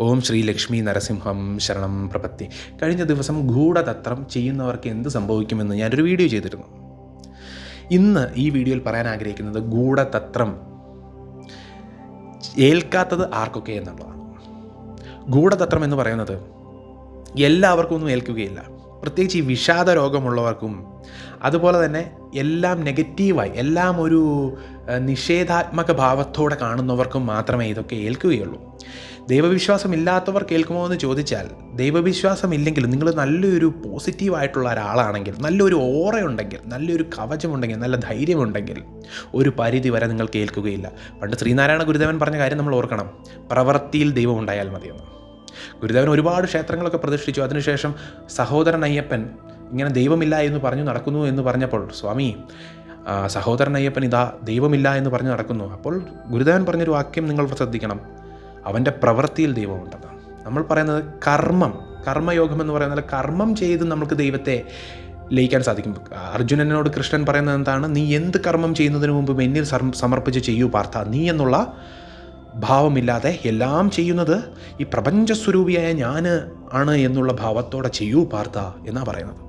ഓം ശ്രീ ലക്ഷ്മി നരസിംഹം ശരണം പ്രപത്തി. കഴിഞ്ഞ ദിവസം ഗൂഢതത്രം ചെയ്യുന്നവർക്ക് എന്ത് സംഭവിക്കുമെന്ന് ഞാനൊരു വീഡിയോ ചെയ്തിരുന്നു. ഇന്ന് ഈ വീഡിയോയിൽ പറയാൻ ആഗ്രഹിക്കുന്നത് ഗൂഢതത്രം. ഏൽക്കാത്തത് ആർക്കൊക്കെ എന്നുള്ളതാണ്. ഗൂഢതത്രം എന്ന് പറയുന്നത് എല്ലാവർക്കും ഒന്നും ഏൽക്കുകയില്ല. പ്രത്യേകിച്ച് ഈ വിഷാദ രോഗമുള്ളവർക്കും അതുപോലെ തന്നെ എല്ലാം നെഗറ്റീവായി എല്ലാം ഒരു നിഷേധാത്മക ഭാവത്തോടെ കാണുന്നവർക്കും മാത്രമേ ഇതൊക്കെ ഏൽക്കുകയുള്ളൂ. ദൈവവിശ്വാസം ഇല്ലാത്തവർ കേൾക്കുമോ എന്ന് ചോദിച്ചാൽ ദൈവവിശ്വാസം നിങ്ങൾ നല്ലൊരു പോസിറ്റീവായിട്ടുള്ള ഒരാളാണെങ്കിൽ നല്ലൊരു ഓറയുണ്ടെങ്കിൽ നല്ലൊരു കവചമുണ്ടെങ്കിൽ നല്ല ധൈര്യമുണ്ടെങ്കിൽ ഒരു പരിധി വരെ നിങ്ങൾ കേൾക്കുകയില്ല. പണ്ട് ശ്രീനാരായണ ഗുരുദേവൻ പറഞ്ഞ കാര്യം നമ്മൾ ഓർക്കണം പ്രവൃത്തിയിൽ ദൈവം ഉണ്ടായാൽ മതിയെന്ന്. ഗുരുദേവൻ ഒരുപാട് ക്ഷേത്രങ്ങളൊക്കെ പ്രതിഷ്ഠിച്ചു. അതിനുശേഷം സഹോദരൻ അയ്യപ്പൻ ഇങ്ങനെ ദൈവമില്ല എന്ന് പറഞ്ഞു നടക്കുന്നു എന്ന് പറഞ്ഞപ്പോൾ സ്വാമി സഹോദരൻ അയ്യപ്പൻ ഇതാ ദൈവമില്ല എന്ന് പറഞ്ഞു നടക്കുന്നു. അപ്പോൾ ഗുരുദേവൻ പറഞ്ഞൊരു വാക്യം നിങ്ങൾ ശ്രദ്ധിക്കണം. അവന്റെ പ്രവൃത്തിയിൽ ദൈവമുണ്ടെന്ന്. നമ്മൾ പറയുന്നത് കർമ്മം കർമ്മയോഗം എന്ന് പറയുന്നത് കർമ്മം ചെയ്ത് നമുക്ക് ദൈവത്തെ ലയിക്കാൻ സാധിക്കും. അർജുനനോട് കൃഷ്ണൻ പറയുന്നത് എന്താണ്? നീ എന്ത് കർമ്മം ചെയ്യുന്നതിന് മുമ്പ് എന്നിൽ സമർപ്പിച്ച് ചെയ്യൂ പാർത്ഥ. നീ എന്നുള്ള ഭാവമില്ലാതെ എല്ലാം ചെയ്യുന്നത് ഈ പ്രപഞ്ചസ്വരൂപിയായ ഞാൻ ആണ് എന്നുള്ള ഭാവത്തോടെ ചെയ്യൂ പാർത്ഥ എന്നാണ് പറയുന്നത്.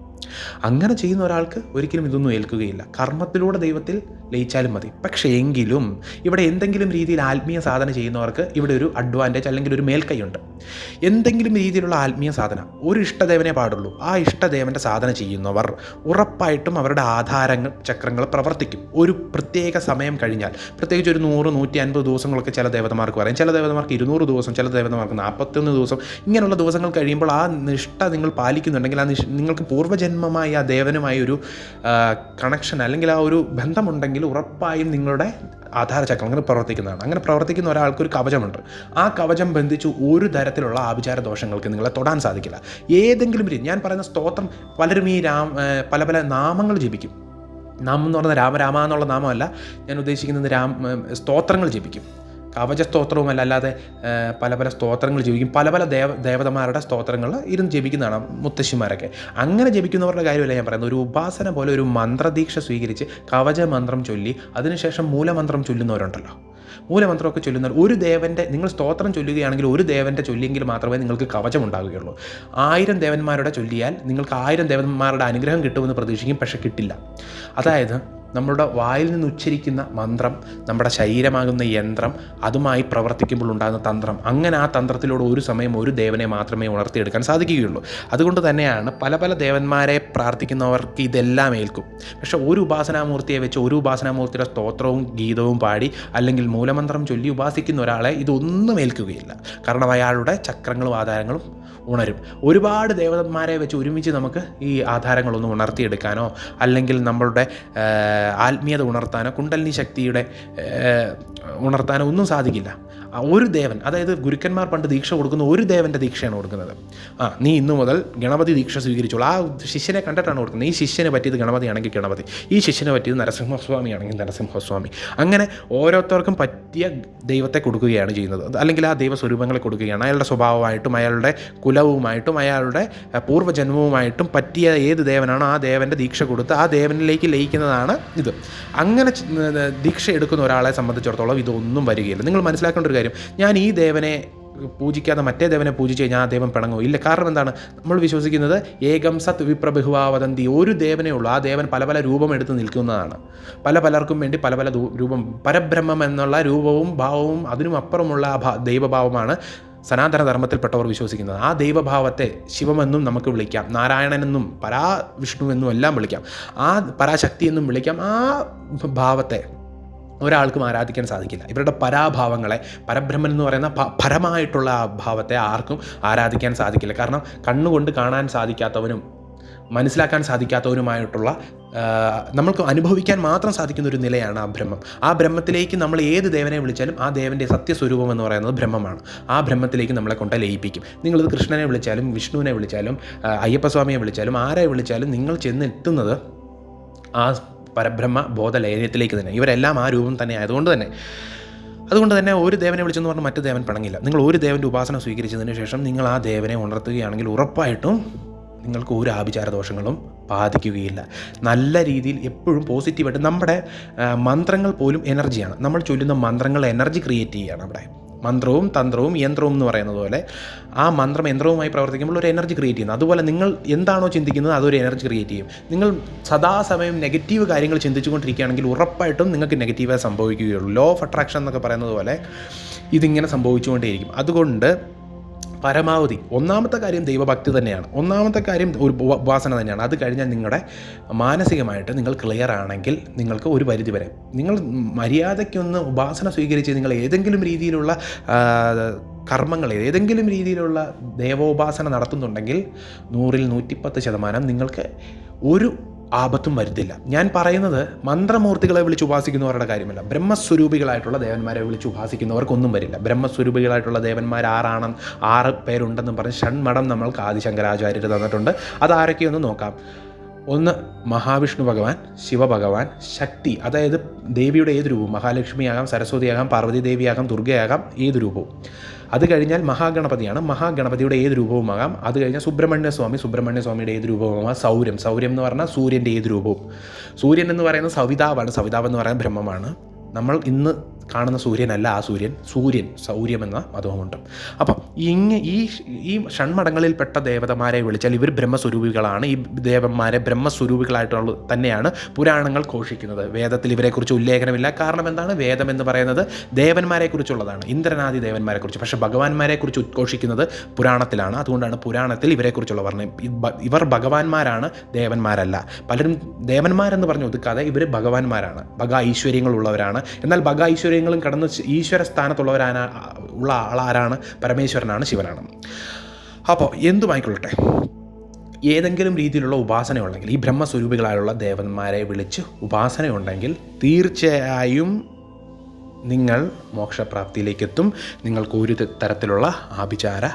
അങ്ങനെ ചെയ്യുന്ന ഒരാൾക്ക് ഒരിക്കലും ഇതൊന്നും ഏൽക്കുകയില്ല. കർമ്മത്തിലൂടെ ദൈവത്തിൽ ലയിച്ചാലും മതി. പക്ഷേ എങ്കിലും ഇവിടെ എന്തെങ്കിലും രീതിയിൽ ആത്മീയ സാധന ചെയ്യുന്നവർക്ക് ഇവിടെ ഒരു അഡ്വാന്റേജ് അല്ലെങ്കിൽ ഒരു മേൽക്കൈയുണ്ട്. എന്തെങ്കിലും രീതിയിലുള്ള ആത്മീയ സാധന ഒരു ഇഷ്ടദേവനെ പാടുള്ളൂ. ആ ഇഷ്ടദേവന്റെ സാധന ചെയ്യുന്നവർ ഉറപ്പായിട്ടും അവരുടെ ആധാരങ്ങൾ ചക്രങ്ങൾ പ്രവർത്തിക്കും. ഒരു പ്രത്യേക സമയം കഴിഞ്ഞാൽ പ്രത്യേകിച്ച് ഒരു നൂറ് നൂറ്റി അൻപത് ദിവസങ്ങളൊക്കെ ചില ദേവതമാർക്ക് പറയും ചില ദേവതമാർക്ക് ഇരുന്നൂറ് ദിവസം ചില ദേവതമാർക്ക് നാൽപ്പത്തൊന്ന് ദിവസം ഇങ്ങനെയുള്ള ദിവസങ്ങൾ കഴിയുമ്പോൾ ആ നിഷ്ഠ നിങ്ങൾ പാലിക്കുന്നുണ്ടെങ്കിൽ ആ നിങ്ങൾക്ക് പൂർവജന്മമായി ആ ദേവനുമായി ഒരു കണക്ഷൻ അല്ലെങ്കിൽ ആ ഒരു ബന്ധമുണ്ടെങ്കിൽ ഉറപ്പായും നിങ്ങളുടെ ആധാരചക്രം അങ്ങനെ പ്രവർത്തിക്കുന്നതാണ്. അങ്ങനെ പ്രവർത്തിക്കുന്ന ഒരാൾക്ക് ഒരു കവചമുണ്ട്. ആ കവചം ബന്ധിച്ച് ഒരു തരത്തിലുള്ള ആഭിചാര ദോഷങ്ങൾക്ക് നിങ്ങളെ തൊടാൻ സാധിക്കില്ല. ഏതെങ്കിലും രീതി ഞാൻ പറയുന്ന സ്തോത്രം പലരും ഈ രാം പല പല നാമങ്ങൾ ജപിക്കും. നാമം എന്ന് പറയുന്നത് രാമരാമ എന്നുള്ള നാമമല്ല. ഞാൻ ഉദ്ദേശിക്കുന്നത് രാം സ്തോത്രങ്ങൾ ജപിക്കും. കവച സ്തോത്രവുമല്ല അല്ലാതെ പല പല സ്തോത്രങ്ങൾ ജപിക്കും പല പല ദേവ ദേവതമാരുടെ സ്തോത്രങ്ങൾ ഇരുന്ന് ജപിക്കുന്നതാണ് മുത്തശ്ശിമാരൊക്കെ. അങ്ങനെ ജപിക്കുന്നവരുടെ കാര്യമല്ല ഞാൻ പറയുന്നത്. ഒരു ഉപാസന പോലെ ഒരു മന്ത്രദീക്ഷ സ്വീകരിച്ച് കവച മന്ത്രം ചൊല്ലി അതിനുശേഷം മൂലമന്ത്രം ചൊല്ലുന്നവരുണ്ടല്ലോ. മൂലമന്ത്രമൊക്കെ ചൊല്ലുന്നവർ ഒരു ദേവന്റെ നിങ്ങൾ സ്തോത്രം ചൊല്ലുകയാണെങ്കിൽ ഒരു ദേവന്റെ ചൊല്ലിയെങ്കിൽ മാത്രമേ നിങ്ങൾക്ക് കവചം ഉണ്ടാകുകയുള്ളൂ. ആയിരം ദേവന്മാരുടെ ചൊല്ലിയാൽ നിങ്ങൾക്ക് ആയിരം ദേവന്മാരുടെ അനുഗ്രഹം കിട്ടുമെന്ന് പ്രതീക്ഷിക്കും പക്ഷേ കിട്ടില്ല. അതായത് നമ്മളുടെ വായിൽ നിന്ന് ഉച്ചരിക്കുന്ന മന്ത്രം നമ്മുടെ ശരീരമാകുന്ന യന്ത്രം അതുമായി പ്രവർത്തിക്കുമ്പോൾ ഉണ്ടാകുന്ന തന്ത്രം. അങ്ങനെ ആ തന്ത്രത്തിലൂടെ ഒരു സമയം ഒരു ദേവനെ മാത്രമേ ഉണർത്തിയെടുക്കാൻ സാധിക്കുകയുള്ളൂ. അതുകൊണ്ട് തന്നെയാണ് പല പല ദേവന്മാരെ പ്രാർത്ഥിക്കുന്നവർക്ക് ഇതെല്ലാം ഏൽക്കും. പക്ഷെ ഒരു ഉപാസനാമൂർത്തിയെ വെച്ച് ഒരു ഉപാസനാമൂർത്തിയുടെ സ്തോത്രവും ഗീതവും പാടി അല്ലെങ്കിൽ മൂലമന്ത്രം ചൊല്ലി ഉപാസിക്കുന്ന ഒരാളെ ഇതൊന്നും ഏൽക്കുകയില്ല. കാരണം അയാളുടെ ചക്രങ്ങളും ആധാരങ്ങളും ഉണരും. ഒരുപാട് ദേവന്മാരെ വെച്ച് ഒരുമിച്ച് നമുക്ക് ഈ ആധാരങ്ങളൊന്നും ഉണർത്തിയെടുക്കാനോ അല്ലെങ്കിൽ നമ്മളുടെ ആത്മീയത ഉണർത്താനോ കുണ്ടലിനി ശക്തിയുടെ ഉണർത്താനോ ഒന്നും സാധിക്കില്ല. ഒരു ദേവൻ അതായത് ഗുരുക്കന്മാർ പണ്ട് ദീക്ഷ കൊടുക്കുന്ന ഒരു ദേവന്റെ ദീക്ഷയാണ് കൊടുക്കുന്നത്. ആ നീ ഇന്നു മുതൽ ഗണപതി ദീക്ഷ സ്വീകരിച്ചോളൂ. ആ ശിഷ്യനെ കണ്ടിട്ടാണ് കൊടുക്കുന്നത്. ഈ ശിഷ്യന് പറ്റിയത് ഗണപതിയാണെങ്കിൽ ഗണപതി ഈ ശിഷ്യന് പറ്റിയത് നരസിംഹസ്വാമിയാണെങ്കിൽ നരസിംഹസ്വാമി. അങ്ങനെ ഓരോരുത്തർക്കും പറ്റിയ ദൈവത്തെ കൊടുക്കുകയാണ് ചെയ്യുന്നത്. അല്ലെങ്കിൽ ആ ദൈവസ്വരൂപങ്ങളെ കൊടുക്കുകയാണ്. അയാളുടെ സ്വഭാവമായിട്ടും അയാളുടെ കുലവുമായിട്ടും അയാളുടെ പൂർവജന്മവുമായിട്ടും പറ്റിയ ഏത് ദേവനാണോ ആ ദേവന്റെ ദീക്ഷ കൊടുത്ത് ആ ദേവനിലേക്ക് ലയിക്കുന്നതാണ് ഇത്. അങ്ങനെ ദീക്ഷ എടുക്കുന്ന ഒരാളെ സംബന്ധിച്ചിടത്തോളം ഇതൊന്നും വരികയില്ല. നിങ്ങൾ മനസ്സിലാക്കേണ്ട ഒരു കാര്യം ഞാൻ ഈ ദേവനെ പൂജിക്കാതെ മറ്റേ ദേവനെ പൂജിച്ച് കഴിഞ്ഞാൽ ആ ദേവൻ പിണങ്ങും ഇല്ല. കാരണം എന്താണ്? നമ്മൾ വിശ്വസിക്കുന്നത് ഏകം സത് വിപ്രബഹുവാവതന്തി ഒരു ദേവനേ ഉള്ളൂ. ആ ദേവൻ പല പല രൂപം എടുത്ത് നിൽക്കുന്നതാണ്. പല പലർക്കും വേണ്ടി പല പല രൂപം പരബ്രഹ്മം എന്നുള്ള രൂപവും ഭാവവും അതിനും അപ്പുറമുള്ള ആ ദൈവഭാവമാണ്. സനാതന ധർമ്മത്തിൽപ്പെട്ടവർ വിശ്വസിക്കുന്നത്. ആ ദൈവഭാവത്തെ ശിവമെന്നും നമുക്ക് വിളിക്കാം. നാരായണനെന്നും പരാവിഷ്ണു എന്നും എല്ലാം വിളിക്കാം. ആ പരാശക്തി എന്നും വിളിക്കാം. ആ ഭാവത്തെ ഒരാൾക്കും ആരാധിക്കാൻ സാധിക്കില്ല. ഇവരുടെ പരാഭാവങ്ങളെ പരബ്രഹ്മൻ എന്ന് പറയുന്ന പരമായിട്ടുള്ള ആ ഭാവത്തെ ആർക്കും ആരാധിക്കാൻ സാധിക്കില്ല. കാരണം കണ്ണുകൊണ്ട് കാണാൻ സാധിക്കാത്തവനും മനസ്സിലാക്കാൻ സാധിക്കാത്തവരുമായിട്ടുള്ള നമ്മൾക്ക് അനുഭവിക്കാൻ മാത്രം സാധിക്കുന്ന ഒരു നിലയാണ് ആ ബ്രഹ്മം. ആ ബ്രഹ്മത്തിലേക്ക് നമ്മൾ ഏത് ദേവനെ വിളിച്ചാലും ആ ദേവന്റെ സത്യസ്വരൂപം എന്ന് പറയുന്നത് ബ്രഹ്മമാണ്. ആ ബ്രഹ്മത്തിലേക്ക് നമ്മളെ കൊണ്ട് ലയിപ്പിക്കും. നിങ്ങളിത് കൃഷ്ണനെ വിളിച്ചാലും വിഷ്ണുവിനെ വിളിച്ചാലും അയ്യപ്പസ്വാമിയെ വിളിച്ചാലും ആരെ വിളിച്ചാലും നിങ്ങൾ ചെന്നെത്തുന്നത് ആ പരബ്രഹ്മ ബോധലയത്തിലേക്ക് തന്നെ. ഇവരെല്ലാം ആ രൂപം തന്നെ ആയതുകൊണ്ട് തന്നെ. അതുകൊണ്ട് തന്നെ ഒരു ദേവനെ വിളിച്ചെന്ന് പറഞ്ഞാൽ മറ്റു ദേവൻ പണങ്ങില്ല. നിങ്ങൾ ഒരു ദേവന്റെ ഉപാസന സ്വീകരിച്ചതിന് ശേഷം നിങ്ങൾ ആ ദേവനെ ഉണർത്തുകയാണെങ്കിൽ ഉറപ്പായിട്ടും നിങ്ങൾക്ക് ഒരു ആഭിചാര ദോഷങ്ങളും ബാധിക്കുകയില്ല. നല്ല രീതിയിൽ എപ്പോഴും പോസിറ്റീവായിട്ട് നമ്മുടെ മന്ത്രങ്ങൾ പോലും എനർജിയാണ്. നമ്മൾ ചൊല്ലുന്ന മന്ത്രങ്ങൾ എനർജി ക്രിയേറ്റ് ചെയ്യുകയാണ് അവിടെ. മന്ത്രവും തന്ത്രവും യന്ത്രവും എന്ന് പറയുന്നത് പോലെ ആ മന്ത്രം യന്ത്രവുമായി പ്രവർത്തിക്കുമ്പോൾ ഒരു എനർജി ക്രിയേറ്റ് ചെയ്യുന്നു. അതുപോലെ നിങ്ങൾ എന്താണോ ചിന്തിക്കുന്നത് അതൊരു എനർജി ക്രിയേറ്റ് ചെയ്യും. നിങ്ങൾ സദാസമയം നെഗറ്റീവ് കാര്യങ്ങൾ ചിന്തിച്ചുകൊണ്ടിരിക്കുകയാണെങ്കിൽ ഉറപ്പായിട്ടും നിങ്ങൾക്ക് നെഗറ്റീവായി സംഭവിക്കുകയുള്ളൂ. ലോ ഓഫ് അട്രാക്ഷൻ എന്നൊക്കെ പറയുന്നത് പോലെ ഇതിങ്ങനെ സംഭവിച്ചുകൊണ്ടേയിരിക്കും. അതുകൊണ്ട് പരമാവധി. ഒന്നാമത്തെ കാര്യം ദൈവഭക്തി തന്നെയാണ്. ഒന്നാമത്തെ കാര്യം ഒരു ഉപ- ഉപാസന തന്നെയാണ്. അത് കഴിഞ്ഞാൽ നിങ്ങളുടെ മാനസികമായിട്ട് നിങ്ങൾ ക്ലിയർ ആണെങ്കിൽ നിങ്ങൾക്ക് ഒരു പരിധി വരെ. നിങ്ങൾ മര്യാദയ്ക്കൊന്ന് ഉപാസന സ്വീകരിച്ച് നിങ്ങൾ ഏതെങ്കിലും രീതിയിലുള്ള കർമ്മങ്ങൾ ഏതെങ്കിലും രീതിയിലുള്ള ദേവോപാസന നടത്തുന്നുണ്ടെങ്കിൽ നൂറിൽ നൂറ്റിപ്പത്ത് ശതമാനം നിങ്ങൾക്ക് ഒരു ആപത്തും വരുത്തില്ല. ഞാൻ പറയുന്നത് മന്ത്രമൂർത്തികളെ വിളിച്ച് ഉപാസിക്കുന്നവരുടെ കാര്യമല്ല. ബ്രഹ്മസ്വരൂപികളായിട്ടുള്ള ദേവന്മാരെ വിളിച്ച് ഉപാസിക്കുന്നവർക്കൊന്നും വരില്ല. ബ്രഹ്മസ്വരൂപികളായിട്ടുള്ള ദേവന്മാർ ആറാണ് ആറ് പേരുണ്ടെന്നും പറഞ്ഞ് ഷൺമഠം നമ്മൾക്ക് ആദിശങ്കരാചാര്യർ തന്നിട്ടുണ്ട്. അതാരൊക്കെയൊന്ന് നോക്കാം. ഒന്ന് മഹാവിഷ്ണു ഭഗവാൻ ശിവഭഗവാൻ ശക്തി അതായത് ദേവിയുടെ ഏത് രൂപവും മഹാലക്ഷ്മിയാകാം സരസ്വതിയാകാം പാർവതി ദേവിയാകാം ദുർഗയാകാം ഏത് രൂപവും. അത് കഴിഞ്ഞാൽ മഹാഗണപതിയാണ്. മഹാഗണപതിയുടെ ഏത് രൂപവുമാകാം? അത് കഴിഞ്ഞാൽ സുബ്രഹ്മണ്യ സ്വാമി സുബ്രഹ്മണ്യ സ്വാമിയുടെ ഏത് രൂപവുമാകാം? സൗരം. സൗരം എന്ന് പറഞ്ഞാൽ സൂര്യന്റെ ഏത് രൂപവും. സൂര്യൻ എന്ന് പറയുന്നത് സവിതാവാണ്. സവിതാവ് എന്ന് പറയുന്നത് ബ്രഹ്മമാണ്. നമ്മൾ ഇന്ന് കാണുന്ന സൂര്യനല്ല ആ സൂര്യൻ സൂര്യൻ സൗര്യമെന്ന മതവുമുണ്ട് അപ്പം ഇങ്ങ ഈ ഈ ഷൺമടങ്ങളിൽപ്പെട്ട ദേവതമാരെ വിളിച്ചാൽ ഇവർ ബ്രഹ്മസ്വരൂപികളാണ്. ഈ ദേവന്മാരെ ബ്രഹ്മസ്വരൂപികളായിട്ടുള്ള തന്നെയാണ് പുരാണങ്ങൾ ഘോഷിക്കുന്നത്. വേദത്തിൽ ഇവരെക്കുറിച്ച് ഉല്ലേഖനമില്ല. കാരണം എന്താണ്? വേദം എന്ന് പറയുന്നത് ദേവന്മാരെക്കുറിച്ചുള്ളതാണ്. ഇന്ദ്രനാദി ദേവന്മാരെക്കുറിച്ച്. പക്ഷേ ഭഗവാന്മാരെക്കുറിച്ച് ഉദ്ഘോഷിക്കുന്നത് പുരാണത്തിലാണ്. അതുകൊണ്ടാണ് പുരാണത്തിൽ ഇവരെക്കുറിച്ചുള്ള വർണം ഇവർ ഭഗവാന്മാരാണ് ദേവന്മാരല്ല. പലരും ദേവന്മാരെന്ന് പറഞ്ഞ് ഒതുക്കാതെ ഇവർ ഭഗവാന്മാരാണ്. ഭഗ ഐശ്വര്യങ്ങളുള്ളവരാണ്. എന്നാൽ ഭഗ ഐശ്വര്യങ്ങളും കടന്ന് ഈശ്വര സ്ഥാനത്തുള്ളവരാണ് ഉള്ള ആളാരാണ്? പരമേശ്വരനാണ് ശിവനാണ്. അപ്പോൾ എന്തുമായിക്കൊള്ളട്ടെ? ഏതെങ്കിലും രീതിയിലുള്ള ഉപാസനയുണ്ടെങ്കിൽ ഈ ബ്രഹ്മസ്വരൂപികളായുള്ള ദേവന്മാരെ വിളിച്ച് ഉപാസനയുണ്ടെങ്കിൽ തീർച്ചയായും നിങ്ങൾ മോക്ഷപ്രാപ്തിയിലേക്ക് എത്തും നിങ്ങൾക്ക് ഒരു തരത്തിലുള്ള ആഭിചാര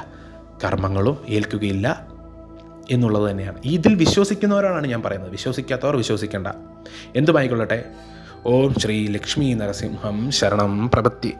കർമ്മങ്ങളും ഏൽക്കുകയില്ല എന്നുള്ളത് തന്നെയാണ്. ഇതിൽ വിശ്വസിക്കുന്നവരാണ് ഞാൻ പറയുന്നത്. വിശ്വസിക്കാത്തവർ വിശ്വസിക്കേണ്ട. എന്തുമായിക്കൊള്ളട്ടെ? ഓം ശ്രീ ലക്ഷ്മി നരസിംഹം ശരണം പ്രപത്തി